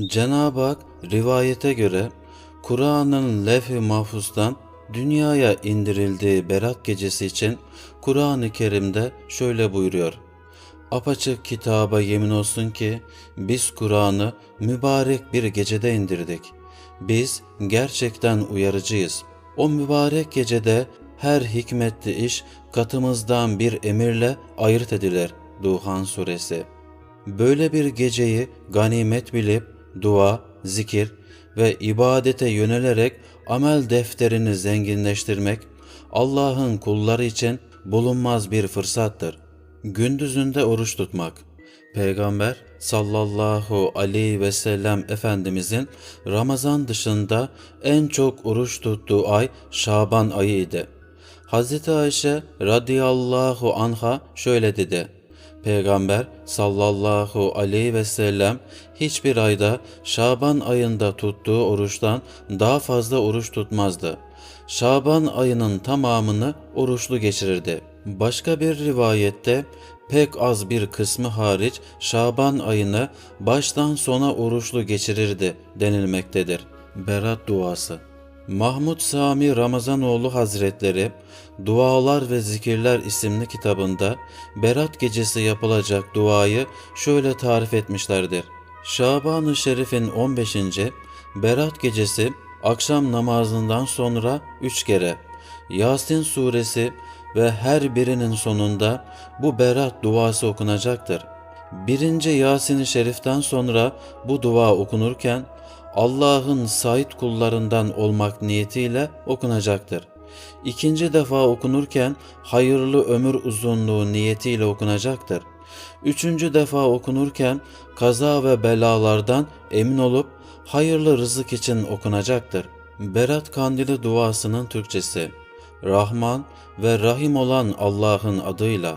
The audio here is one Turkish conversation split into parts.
Cenab-ı Hak rivayete göre Kur'an'ın lef-i mahfuzdan dünyaya indirildiği Berat gecesi için Kur'an-ı Kerim'de şöyle buyuruyor. Apaçık kitaba yemin olsun ki biz Kur'an'ı mübarek bir gecede indirdik. Biz gerçekten uyarıcıyız. O mübarek gecede her hikmetli iş katımızdan bir emirle ayırt edilir. Duhan Suresi Böyle bir geceyi ganimet bilip dua, zikir ve ibadete yönelerek amel defterini zenginleştirmek Allah'ın kulları için bulunmaz bir fırsattır. Gündüzünde oruç tutmak. Peygamber sallallahu aleyhi ve sellem Efendimizin Ramazan dışında en çok oruç tuttuğu ay Şaban ayıydı. Hazreti Ayşe radıyallahu anha şöyle dedi. Peygamber sallallahu aleyhi ve sellem hiçbir ayda Şaban ayında tuttuğu oruçtan daha fazla oruç tutmazdı. Şaban ayının tamamını oruçlu geçirirdi. Başka bir rivayette pek az bir kısmı hariç Şaban ayını baştan sona oruçlu geçirirdi denilmektedir. Berat duası Mahmud Sami Ramazanoğlu Hazretleri Dualar ve Zikirler isimli kitabında Berat gecesi yapılacak duayı şöyle tarif etmişlerdir. Şaban-ı Şerif'in 15. Berat gecesi akşam namazından sonra üç kere Yasin suresi ve her birinin sonunda bu berat duası okunacaktır. Birinci Yasin-i Şerif'ten sonra bu dua okunurken Allah'ın sait kullarından olmak niyetiyle okunacaktır. İkinci defa okunurken hayırlı ömür uzunluğu niyetiyle okunacaktır. Üçüncü defa okunurken kaza ve belalardan emin olup hayırlı rızık için okunacaktır. Berat Kandili duasının Türkçesi Rahman ve Rahim olan Allah'ın adıyla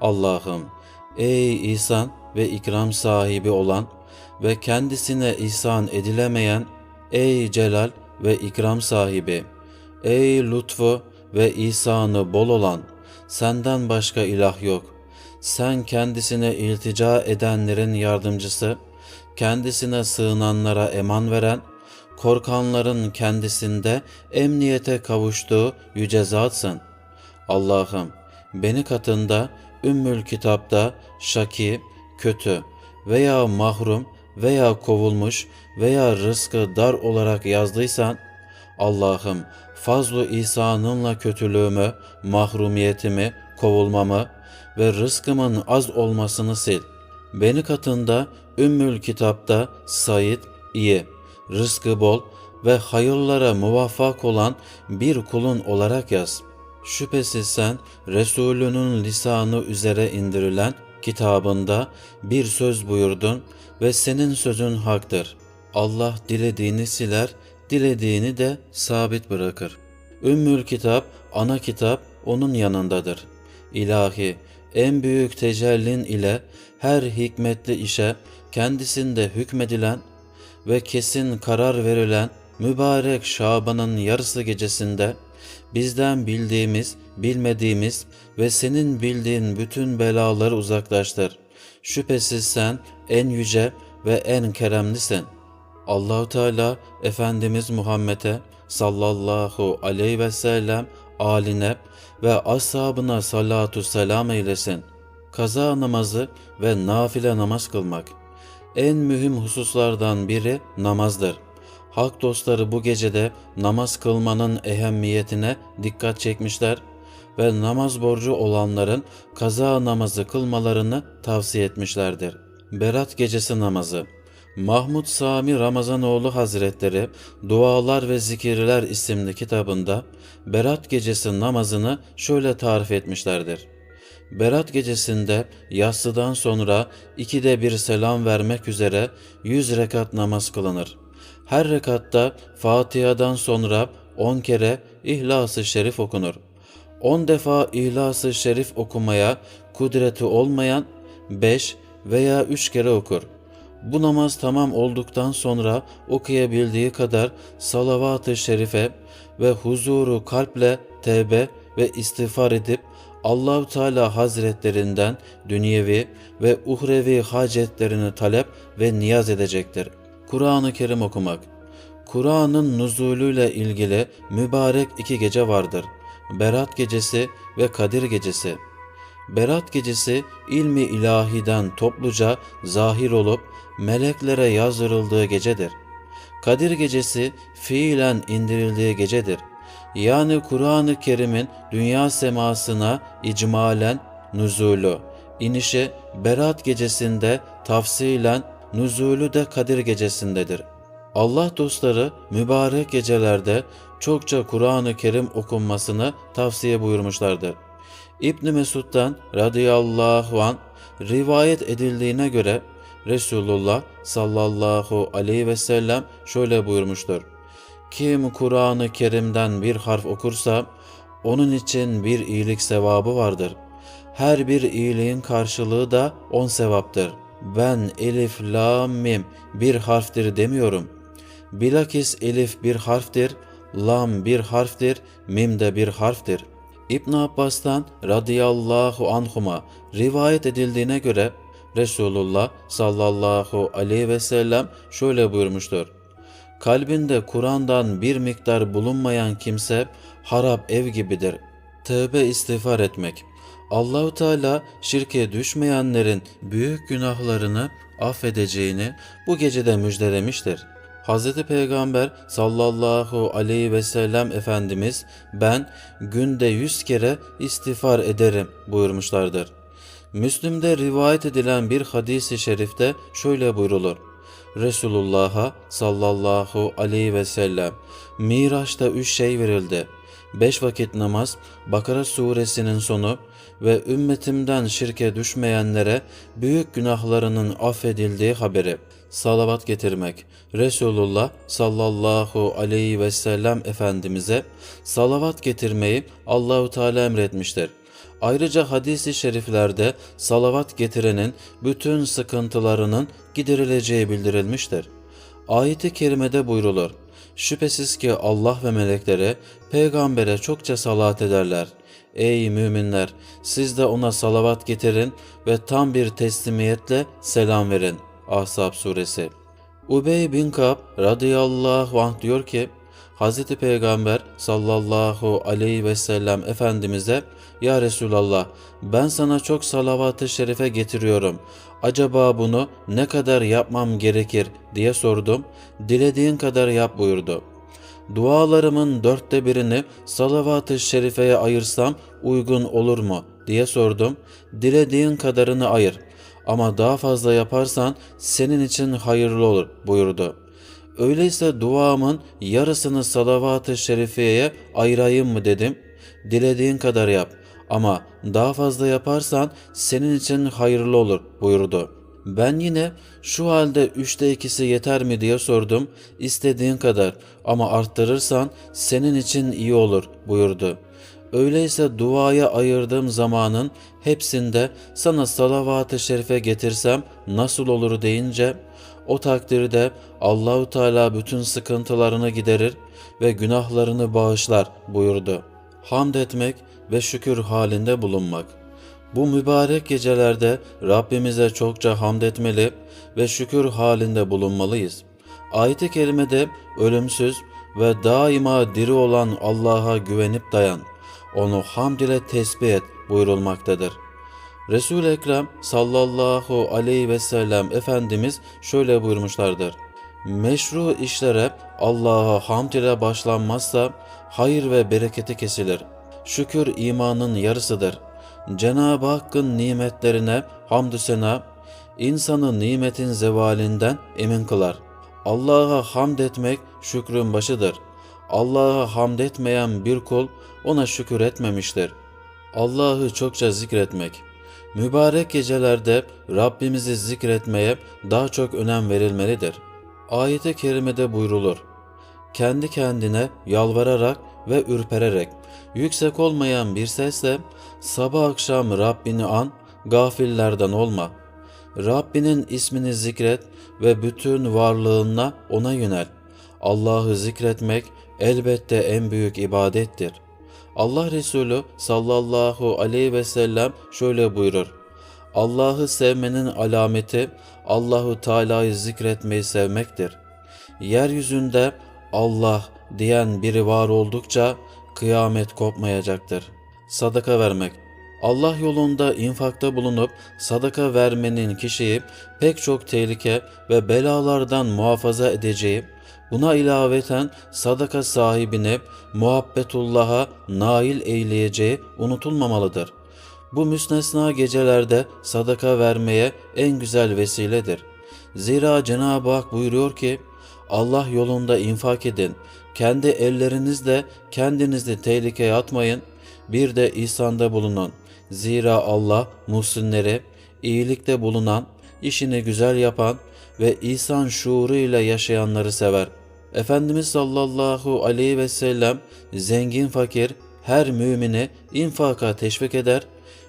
Allah'ım ey ihsan ve ikram sahibi olan ve kendisine ihsan edilemeyen ey celal ve ikram sahibi ey lütfu ve ihsanı bol olan senden başka ilah yok. Sen kendisine iltica edenlerin yardımcısı, kendisine sığınanlara eman veren, korkanların kendisinde emniyete kavuştuğu yüce zatsın. Allah'ım beni katında Ümmül Kitap'ta şaki, kötü veya mahrum veya kovulmuş veya rızkı dar olarak yazdıysan Allah'ım fazlu ihsanınla kötülüğümü, mahrumiyetimi, kovulmamı ve rızkımın az olmasını sil. Beni katında Ümmül Kitap'ta Said, iyi, rızkı bol ve hayırlara muvaffak olan bir kulun olarak yaz. Şüphesiz sen Resulünün lisanı üzere indirilen kitabında bir söz buyurdun ve senin sözün haktır. Allah dilediğini siler, dilediğini de sabit bırakır. Ümmül Kitap, ana kitap onun yanındadır. İlahi, en büyük tecellin ile her hikmetli işe kendisinde hükmedilen ve kesin karar verilen mübarek Şaban'ın yarısı gecesinde bizden bildiğimiz, bilmediğimiz ve senin bildiğin bütün belaları uzaklaştır. Şüphesiz sen en yüce ve en keremlisin. Allahu Teala Efendimiz Muhammed'e sallallahu aleyhi ve sellem aline ve ashabına salatu selam eylesin. Kaza namazı ve nafile namaz kılmak. En mühim hususlardan biri namazdır. Hak dostları bu gecede namaz kılmanın ehemmiyetine dikkat çekmişler ve namaz borcu olanların kaza namazı kılmalarını tavsiye etmişlerdir. Berat Gecesi Namazı Mahmud Sami Ramazanoğlu Hazretleri Dualar ve Zikirler isimli kitabında Berat Gecesi namazını şöyle tarif etmişlerdir. Berat gecesinde yatsıdan sonra ikide bir selam vermek üzere yüz rekat namaz kılınır. Her rekatta Fatiha'dan sonra on kere İhlas-ı Şerif okunur. On defa İhlas-ı Şerif okumaya kudreti olmayan beş veya üç kere okur. Bu namaz tamam olduktan sonra okuyabildiği kadar salavat-ı şerife ve huzuru kalple tevbe ve istiğfar edip Allahu Teala Hazretlerinden dünyevi ve uhrevi hacetlerini talep ve niyaz edecektir. Kur'an-ı Kerim okumak. Kur'an'ın nuzulüyle ilgili mübarek iki gece vardır. Berat gecesi ve Kadir gecesi. Berat gecesi ilmi ilahiden topluca zahir olup meleklere yazdırıldığı gecedir. Kadir gecesi fiilen indirildiği gecedir. Yani Kur'an-ı Kerim'in dünya semasına icmalen nüzulü, inişi Berat gecesinde tafsilen nüzulü de Kadir gecesindedir. Allah dostları mübarek gecelerde çokça Kur'an-ı Kerim okunmasını tavsiye buyurmuşlardır. İbn Mesud'dan radıyallahu an rivayet edildiğine göre Resulullah sallallahu aleyhi ve sellem şöyle buyurmuştur. Kim Kur'an-ı Kerim'den bir harf okursa onun için bir iyilik sevabı vardır. Her bir iyiliğin karşılığı da on sevaptır. Ben elif, la, mim bir harftir demiyorum. Bilakis elif bir harftir, lam bir harftir, mim de bir harftir. İbn Abbas'tan radıyallahu anhuma rivayet edildiğine göre Resulullah sallallahu aleyhi ve sellem şöyle buyurmuştur. Kalbinde Kur'an'dan bir miktar bulunmayan kimse harap ev gibidir. Tövbe istiğfar etmek. Allahu Teala şirke düşmeyenlerin büyük günahlarını affedeceğini bu gecede müjdelemiştir. Hz. Peygamber sallallahu aleyhi ve sellem Efendimiz ben günde yüz kere istiğfar ederim buyurmuşlardır. Müslüm'de rivayet edilen bir hadisi şerifte şöyle buyrulur. Resulullah'a sallallahu aleyhi ve sellem Miraç'ta üç şey verildi. Beş vakit namaz, Bakara suresinin sonu ve ümmetimden şirke düşmeyenlere büyük günahlarının affedildiği haberi. Salavat getirmek. Resulullah sallallahu aleyhi ve sellem Efendimiz'e salavat getirmeyi Allahu Teala emretmiştir. Ayrıca hadisi şeriflerde salavat getirenin bütün sıkıntılarının giderileceği bildirilmiştir. Ayet-i kerimede buyrulur. Şüphesiz ki Allah ve melekleri peygambere çokça salat ederler. Ey müminler siz de ona salavat getirin ve tam bir teslimiyetle selam verin. Ahzab suresi. Ubey bin Kab radıyallahu anh diyor ki Hz. Peygamber sallallahu aleyhi ve sellem Efendimiz'e Ya Resulallah ben sana çok salavat-ı şerife getiriyorum. Acaba bunu ne kadar yapmam gerekir diye sordum. Dilediğin kadar yap buyurdu. Dualarımın dörtte birini salavat-ı şerifeye ayırsam uygun olur mu diye sordum. Dilediğin kadarını ayır ama daha fazla yaparsan senin için hayırlı olur buyurdu. Öyleyse duamın yarısını salavat-ı şerifeye ayırayım mı dedim. Dilediğin kadar yap ama daha fazla yaparsan senin için hayırlı olur buyurdu. Ben yine şu halde üçte ikisi yeter mi diye sordum. İstediğin kadar ama arttırırsan senin için iyi olur buyurdu. Öyleyse duaya ayırdığım zamanın hepsinde sana salavat-ı şerife getirsem nasıl olur deyince o takdirde Allahu Teala bütün sıkıntılarını giderir ve günahlarını bağışlar buyurdu. Hamd etmek ve şükür halinde bulunmak. Bu mübarek gecelerde Rabbimize çokça hamd etmeli ve şükür halinde bulunmalıyız. Ayet-i kerimede ölümsüz ve daima diri olan Allah'a güvenip dayan. Onu hamd ile tesbih et buyurulmaktadır. Resul-i Ekrem sallallahu aleyhi ve sellem Efendimiz şöyle buyurmuşlardır. Meşru işlere Allah'a hamd ile başlanmazsa hayır ve bereketi kesilir. Şükür imanın yarısıdır. Cenab-ı Hakk'ın nimetlerine hamdü sena, insanı nimetin zevalinden emin kılar. Allah'a hamd etmek şükrün başıdır. Allah'a hamd etmeyen bir kul ona şükür etmemiştir. Allah'ı çokça zikretmek. Mübarek gecelerde Rabbimizi zikretmeye daha çok önem verilmelidir. Ayet-i kerimede buyrulur. Kendi kendine yalvararak ve ürpererek, yüksek olmayan bir sesle sabah akşam Rabbini an, gafillerden olma. Rabbinin ismini zikret ve bütün varlığınla ona yönel. Allah'ı zikretmek elbette en büyük ibadettir. Allah Resulü sallallahu aleyhi ve sellem şöyle buyurur. Allah'ı sevmenin alameti Allahu Teala'yı zikretmeyi sevmektir. Yeryüzünde Allah diyen biri var oldukça kıyamet kopmayacaktır. Sadaka vermek Allah yolunda infakta bulunup sadaka vermenin kişiyi pek çok tehlike ve belalardan muhafaza edeceği, buna ilaveten sadaka sahibini muhabbetullah'a nail eyleyeceği unutulmamalıdır. Bu müstesna gecelerde sadaka vermeye en güzel vesiledir. Zira Cenab-ı Hak buyuruyor ki, Allah yolunda infak edin, kendi ellerinizle kendinizi tehlikeye atmayın, bir de ihsanda bulunun. Zira Allah muhsinleri, iyilikte bulunan, işini güzel yapan ve ihsan şuuruyla yaşayanları sever. Efendimiz sallallahu aleyhi ve sellem zengin fakir her mümini infaka teşvik eder.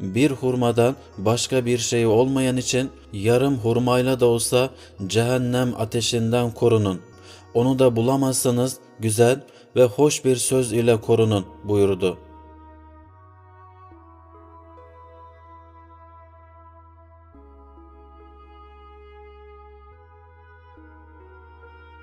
Bir hurmadan başka bir şey olmayan için yarım hurmayla da olsa cehennem ateşinden korunun. Onu da bulamazsanız güzel ve hoş bir söz ile korunun buyurdu.